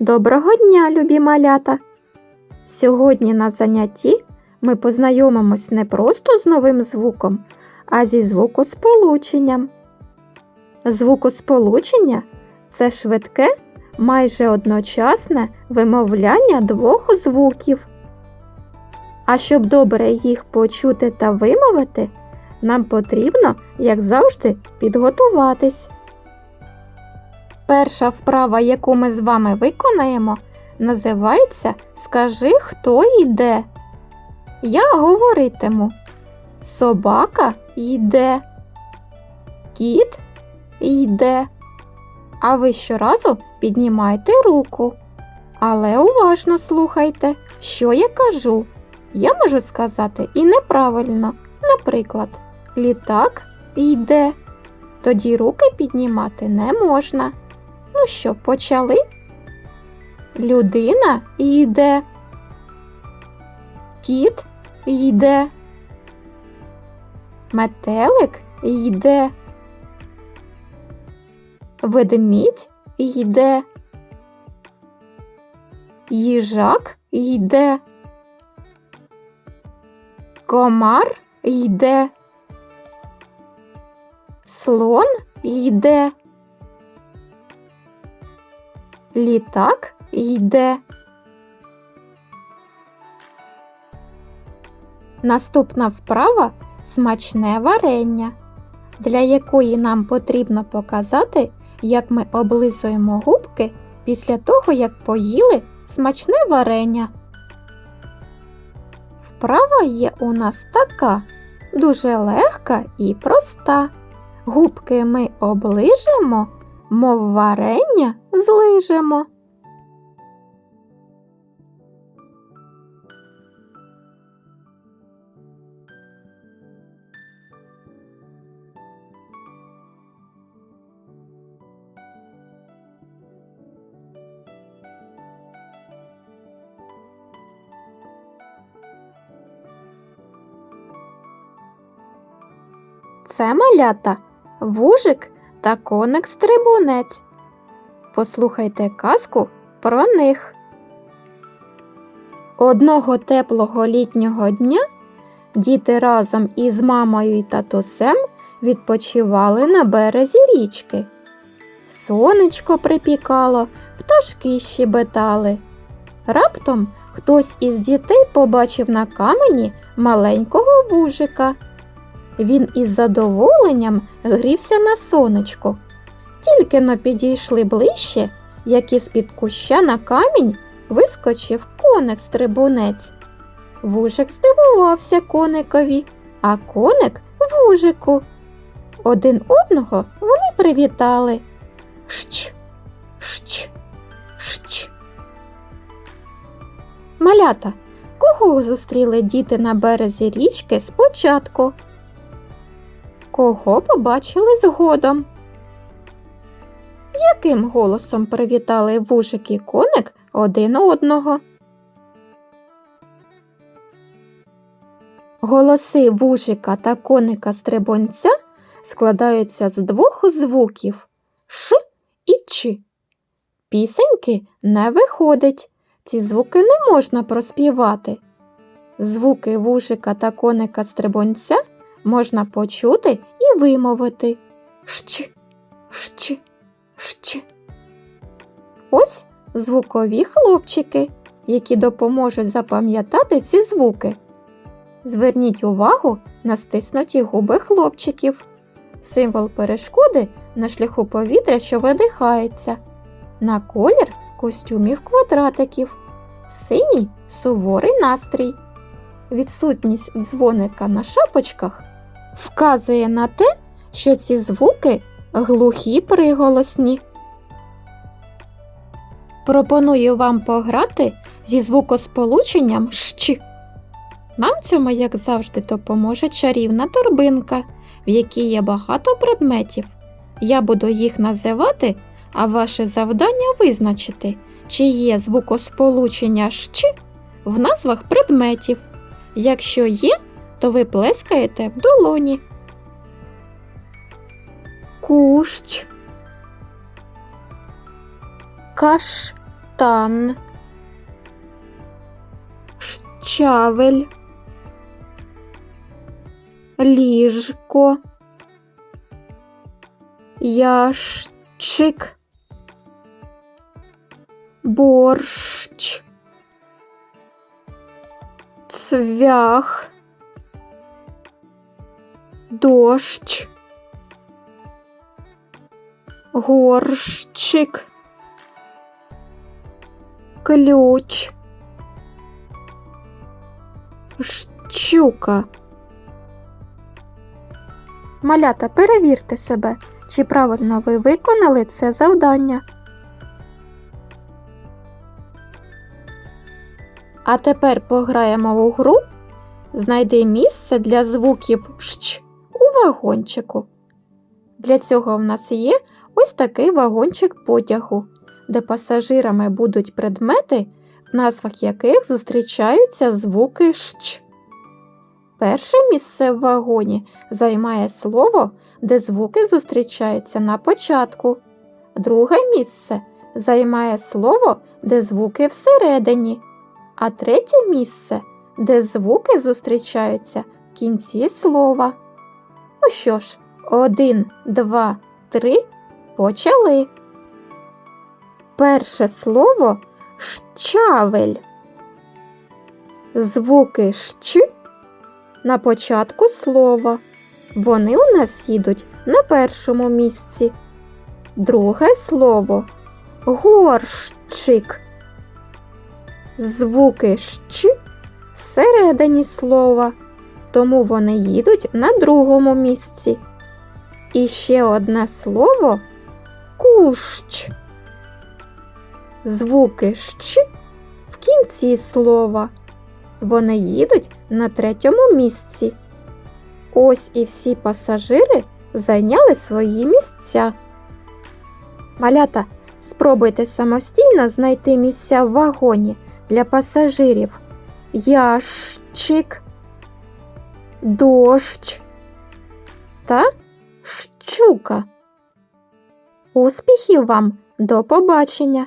Доброго дня, любі малята! Сьогодні на занятті ми познайомимось не просто з новим звуком, а зі звукосполученням. Звукосполучення це швидке, майже одночасне вимовляння двох звуків. А щоб добре їх почути та вимовити, нам потрібно, як завжди, підготуватись. Перша вправа, яку ми з вами виконаємо, називається Скажи, хто йде. Я говоритиму. Собака йде. Кіт йде. А ви щоразу піднімайте руку. Але уважно слухайте, що я кажу. Я можу сказати і неправильно. Наприклад, літак йде. Тоді руки піднімати не можна. Ну що, почали? Людина йде. Кіт йде. Метелик йде. Ведмідь йде. Їжак йде. Комар йде. Слон йде. Літак йде. Наступна вправа смачне варення, для якої нам потрібно показати, як ми облизуємо губки після того, як поїли смачне варення. Вправа є у нас така, дуже легка і проста. Губки ми оближемо, мов варення злижемо. Це малята вужик та коник стрибунець. Послухайте казку про них. Одного теплого літнього дня діти разом із мамою й татусем відпочивали на березі річки. Сонечко припікало, пташки щебетали. Раптом хтось із дітей побачив на камені маленького вужика. Він із задоволенням грівся на сонечку. Тільки но підійшли ближче, як із під куща на камінь вискочив коник стрибунець. Вужик здивувався коникові, а коник вужику. Один одного вони привітали. Щ, щ, щ. Малята, кого зустріли діти на березі річки спочатку? Кого побачили згодом? Яким голосом привітали вужик і коник один одного? Голоси вужика та коника стрибунця складаються з двох звуків Ш і Ч. Пісеньки не виходить, ці звуки не можна проспівати. Звуки вужика та коника стрибунця можна почути і вимовити щ, щ, щ. Ось звукові хлопчики, які допоможуть запам'ятати ці звуки. Зверніть увагу на стиснуті губи хлопчиків. Символ перешкоди на шляху повітря, що видихається. На колір костюмів квадратиків. Синій суворий настрій. Відсутність дзвоника на шапочках вказує на те, що ці звуки глухі приголосні. Пропоную вам пограти зі звукосполученням щ. Нам цьому, як завжди, допоможе чарівна торбинка, в якій є багато предметів. Я буду їх називати, а ваше завдання визначити, чи є звукосполучення щ в назвах предметів. Якщо є, то ви плескаєте в долоні. Кущ. Каштан, щавель, ліжко, ящик, борщ, цвях, дощ, горщик, ключ, щука. Малята, перевірте себе, чи правильно ви виконали це завдання. А тепер пограємо у гру. Знайди місце для звуків щ вагончику. Для цього в нас є ось такий вагончик потягу, де пасажирами будуть предмети, в назвах яких зустрічаються звуки щ. Перше місце в вагоні займає слово, де звуки зустрічаються на початку. Друге місце займає слово, де звуки всередині. А третє місце, де звуки зустрічаються в кінці слова. Ну що ж, один, два, три, почали. Перше слово щавель. Звуки щ на початку слова. Вони у нас їдуть на першому місці. Друге слово горщик. Звуки щ всередині слова, тому вони їдуть на другому місці. І ще одне слово кущ. Звуки щ в кінці слова. Вони їдуть на третьому місці. Ось і всі пасажири зайняли свої місця. Малята, спробуйте самостійно знайти місця в вагоні для пасажирів. Ящик, дощ та щука. Успіхів вам! До побачення!